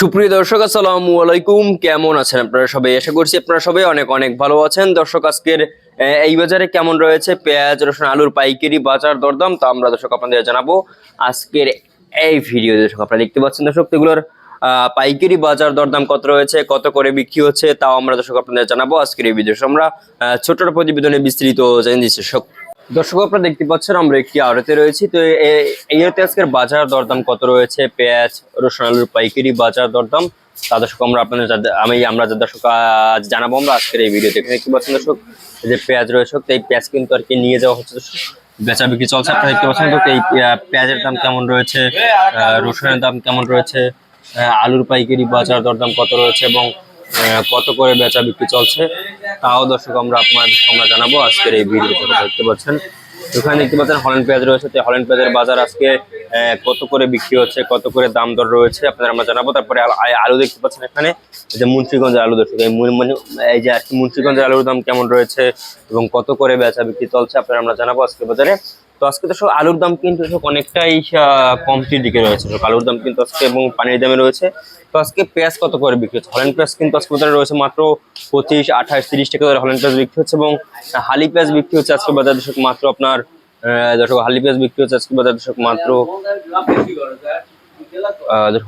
সুপ্রিয় দর্শক, আসসালামু আলাইকুম। কেমন আছেন আপনারা সবাই? আশা করছি আপনারা সবাই অনেক অনেক ভালো আছেন। দর্শক, আজকের এই বাজারে কেমন রয়েছে? পেঁয়াজ, রসুন, আলুর পাইকারি বাজার দরদাম তা আমরা দর্শক আপনাদের জানাব। আজকের এই ভিডিও দর্শক, আপনারা দেখতে পাচ্ছেন দর্শক, এগুলোর পাইকারি বাজার দরদাম কত রয়েছে, কত করে বিক্রি হচ্ছে, তাও আমরা দর্শক আপনাদের জানাব। আজকের এই ভিডিও আমরা ছোট্ট প্রতিবেদনে বিস্তৃত জানিয়ে দিচ্ছি। দর্শক, আপনারা দেখতে পাচ্ছেন আমরা একটি আড়তে রয়েছি। তো এই আড়তে আজকের বাজার দরদাম কত রয়েছে? পেঁয়াজ, রসুন, আলুর পাইকারি বাজার দরদাম। তা দর্শক, আমরা আপনাদের আমি, আমরা দর্শক আজ জানাব আমরা আজকের এই ভিডিওতে। দেখতে পাচ্ছেন দর্শক যে পেঁয়াজ রয়েছে, তো এই পেঁয়াজ কিন্তু আর কি নিয়ে যাওয়া হচ্ছে দর্শক। বেচা বিক্রি চলছে, আপনারা দেখতে পাচ্ছেন তো এই পেঁয়াজের দাম কেমন রয়েছে? রসুনের দাম কেমন রয়েছে? আলুর পাইকারি বাজার দরদাম কত রয়েছে? এবং কত করে বেচা বিক্রি চলছে তাও দর্শক আমরা আপনাদের আমরা জানাব। আজকের এই ভিডিওতে দেখতে পাচ্ছেন। ওখানে দেখতে পাচ্ছেন হলেন পেঁয়াজ রয়েছে। তো হলেন পেঁয়াজের বাজার আজকে কত করে বিক্রি হচ্ছে, কত করে দাম দর রয়েছে আপনাদের আমরা জানাব। তারপরে আলু দেখতে পাচ্ছেন এখানে। যে মুন্সিগঞ্জের আলু দর্শক, এই মানে এই যে আর কি মুন্সিগঞ্জের আলুর দাম কেমন রয়েছে এবং কত করে বেচা বিক্রি চলছে আপনারা আমরা জানাব আজকে বাজারে। তো আজকে তো সব আলুর দাম কিন্তু সব অনেকটাই কমতির দিকে রয়েছে। সব আলুর দাম কিন্তু আজকে এবং পানির দামে রয়েছে। তো আজকে পেঁয়াজ কত করে বিক্রি হচ্ছে? হলেন পেঁয়াজ কিন্তু আজকে বাজারে রয়েছে মাত্র পঁচিশ, আঠাশ, তিরিশ টাকা করে হলেন পেঁয়াজ বিক্রি হচ্ছে এবং হালি পেঁয়াজ বিক্রি হচ্ছে আজকে বাজার দর্শক মাত্র আপনার দর্শক হালি পেঁয়াজ বিক্রি হচ্ছে আজকে বাজার দর্শক মাত্র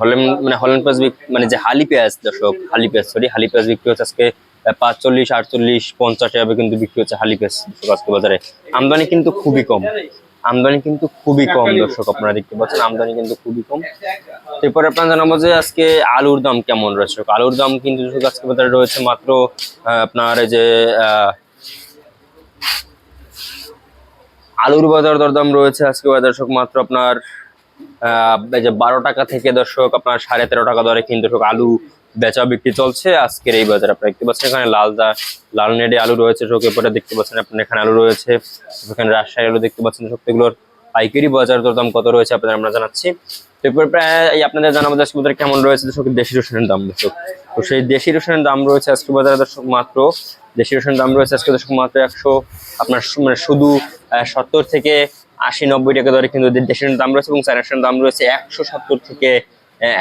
হলেন মানে হলেন পেঁয়াজ মানে যে হালি পেঁয়াজ দর্শক, হালি পেঁয়াজ সরি হালি পেঁয়াজ বিক্রি হচ্ছে আজকে পাঁচচল্লিশ আটচল্লিশ পঞ্চাশ কিন্তু বিক্রি হচ্ছে হালি বাজারে। আমদানি কিন্তু খুবই কম। আমদানি কিন্তু খুবই কম দর্শক আপনারা দেখতে পাচ্ছেন আমদানি কিন্তু খুবই কম। এরপরে আপনারা জানাব যে আজকে আলুর দাম কেমন রয়েছে আলুর দাম কিন্তু আজকে বাজারে রয়েছে মাত্র আপনার যে আলুর বাজার দরদাম রয়েছে আজকে দর্শক মাত্র আপনার আহ, যে বারো টাকা থেকে দর্শক আপনার সাড়ে তেরো টাকা দরে কিন্তু আলু বেচা বিক্রি চলছে। আজকের এই বাজার আপনারা দেখতে পাচ্ছেন এখানে লাল দা লাল নেডে আলু রয়েছে দর্শক এরপরে দেখতে পাচ্ছেন আপনার এখানে আলু রয়েছে। এখানে রাজশাহী আলু দেখতে পাচ্ছেন এগুলোর পাইকারি বাজার দরদাম কত রয়েছে আপনাদের আমরা জানাচ্ছি। প্রায় আপনাদের জানাব আজকে বাজারে কেমন রয়েছে দর্শক, দেশি রসুনের দাম দর্শক। তো সেই দেশি রসুনের দাম রয়েছে আজকে বাজারে দর্শক মাত্র, দেশি রসুনের দাম রয়েছে আজকে দর্শক মাত্র একশো, আপনার মানে শুধু সত্তর থেকে আশি নব্বই টাকা দরে কিন্তু দেশি রসুনের দাম রয়েছে এবং চায়না দাম রয়েছে একশো সত্তর থেকে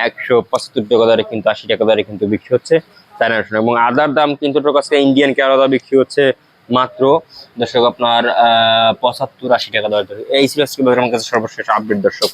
একশো পঁচাত্তর টাকা দরে কিন্তু, আশি টাকা দরে কিন্তু বিক্রি হচ্ছে চায়না রসুন এবং আদার দাম কিন্তু কাছে ইন্ডিয়ান কেরালা বিক্রি হচ্ছে মাত্র দর্শক আপনার পঁচাত্তর আশি টাকা দরে। এই ছিল আমার কাছে সর্বশেষ আপডেট দর্শক।